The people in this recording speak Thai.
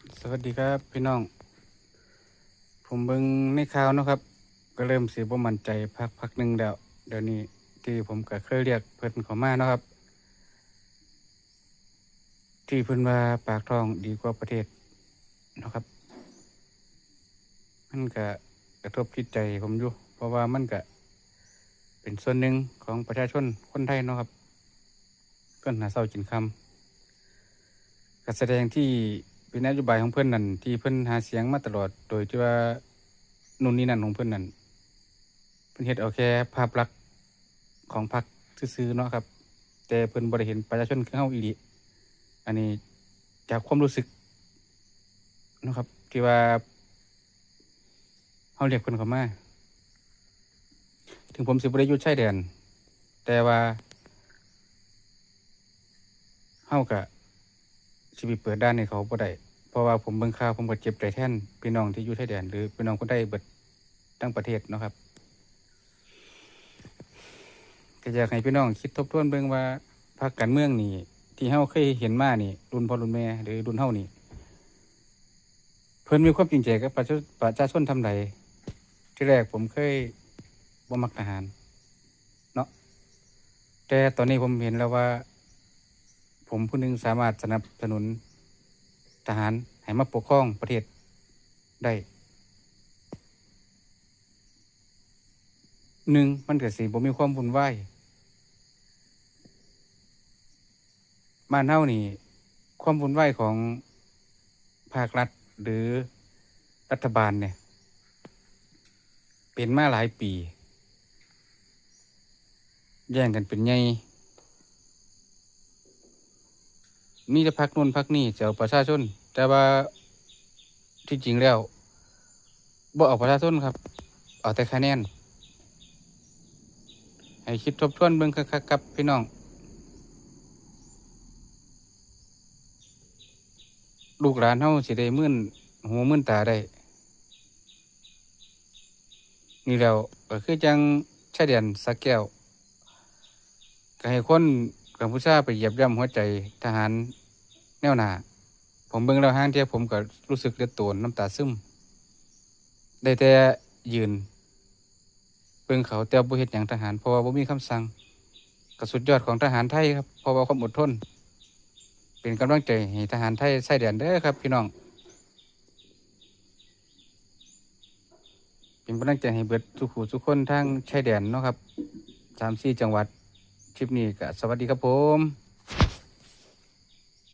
สวัสดีครับพี่น้อง ผมเบิ่งในข่าวนะครับ ก็เริ่มสิบ่มั่นใจพักพักหนึ่งแล้วเดี๋ยวนี้ที่ผมก็เคยเรียกเพิ่นเขามานะครับ ที่เพิ่นว่าปากท้องดีกว่าประเทศนะครับ มันก็กระทบจิตใจผมอยู่ เพราะว่ามันก็เป็นส่วนหนึ่งของประชาชนคนไทยนะครับเพิ่นหาเช้ากินคำการแสดงที่ เป็นนโยบายของเพื่อนนั่นที่เพื่อนหาเสียงมาตลอด โดยที่ว่านู่นนี่นั่นของเพื่อนนั่นเพื่อนเฮ็ดเอาแค่ภาพลักษณ์ของพรรคซื่อๆเนาะครับ แต่เพื่อนบริเห็นประชาชนคือเฮาอีหลีอันนี้จากความรู้สึกนะครับ ที่ว่าเฮาเรียกเพิ่นเขามาถึงผมสิบ่ได้อยู่ชายแดน แต่ว่าเฮาก็ ชีวิตเปิดด้านในเขาบ่ได้เพราะว่าผมเบิ่งข่าวผมก็เจ็บใจแท่นพี่น้องที่อยู่ชายแดนหรือพี่น้องคนใดเบิดทั้งประเทศเนาะครับก็อยากให้พี่น้องคิดทบทวนเบิ่งว่าพรรคการเมืองนี่ที่เฮาเคยเห็นมานี่รุ่นพ่อรุ่นแม่หรือรุ่นเฮานี่เพิ่นมีความจริงใจกับประชาประชาชนทำใดที่แรกผมเคยบ่มักทหาร เนาะแต่ตอนนี้ผมเห็นแล้วว่า ผมผู้หนึงสามารถสนับสนุนทหารให้มาปกครองประเทศได้หนึ่งมันเกิดสีบ่มีความวุ่นวายบ้านเฮานี่ ความวุ่นวายของภาครัฐหรือรัฐบาลเนี่ย เป็นมาหลายปี แย่งกันเป็นไง มีแต่พักนู่นพักนี่จะเอาประชาชน แต่ว่าที่จริงแล้วบ่เอาประชาชนครับ เอาแต่คะแนน ให้คิดทบทวนเบิ่งคักๆกับพี่น้องลูกหลานเฮาสิได้มื่นหูมื่นตาได้ นี่แล้วก็คือจังชายแดนสักแก้ว ก็ให้คน กัมพูชาไปเหยียบย่ำหัวใจทหารแนวหนาผมเบิ่งแล้วห้างเทียผมก็รู้สึกเลือดโตนน้ำตาซึม ได้แต่ยืน เบิ่งเขาแต่บ่เฮ็ดหยังทหารเพราะว่าบ่มีคำสั่งก็สุดยอดของทหารไทยครับเพราะว่าความอดทน เป็นกำลังใจให้ทหารไทยใส่แดนเด้อครับ พี่น้อง เป็นกำลังใจให้เบิดทุกผู้ทุกคนทางชายแดนเนาะครับสามสี่จังหวัด คลิปนี้ก็สวัสดีครับผม